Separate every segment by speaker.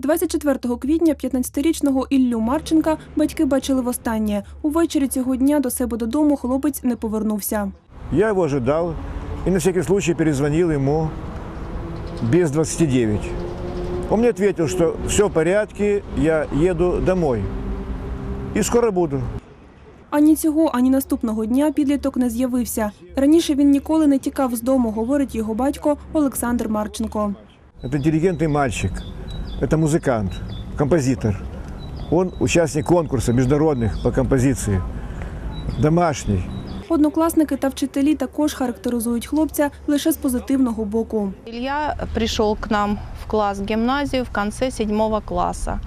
Speaker 1: 24 квітня 15-річного Іллю Марченка батьки бачили востаннє. Увечері цього дня до себе додому хлопець не повернувся.
Speaker 2: Я его ожидал и на всякий случай перезвонил ему без 29. Он мне ответил, что все в порядке, я еду домой. И скоро буду.
Speaker 1: Ані цього, ані наступного дня підліток не з'явився. Раніше він ніколи не тікав з дому, говорить його батько Олександр Марченко.
Speaker 2: Это интеллигентный мальчик, это музыкант, композитор. Он участник конкурса международных по композиции. Домашний.
Speaker 1: Однокласники та вчителі також характеризують хлопця лише з позитивного боку.
Speaker 3: Илья пришел к нам в класс гимназию в конце седьмого класса.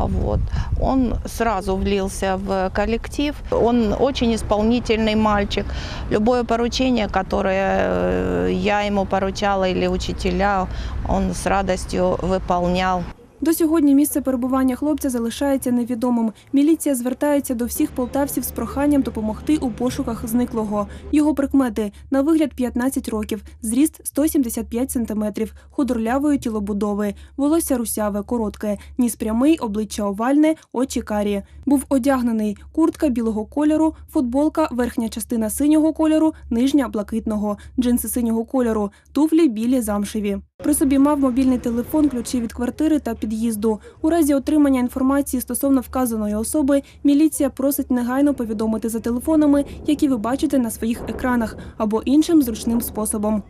Speaker 3: Вот. Он сразу влился в коллектив. Он очень исполнительный мальчик. Любое поручение, которое э, я ему поручала или учителя, он с радостью выполнял.
Speaker 1: До сьогодні місце перебування хлопця залишається невідомим. Міліція звертається до всіх полтавців з проханням допомогти у пошуках зниклого. Його прикмети на вигляд 15 років, зріст 175 сантиметрів, худорлявої тілобудови, волосся русяве, коротке, ніс прямий, обличчя овальне, очі карі. Був одягнений куртка білого кольору, футболка, верхня частина синього кольору, нижня блакитного, джинси синього кольору, туфлі білі замшеві. При собі мав мобільний телефон, ключі від квартири та під'їзду. У разі отримання інформації стосовно вказаної особи, міліція просить негайно повідомити за телефонами, які ви бачите на своїх екранах, або іншим зручним способом.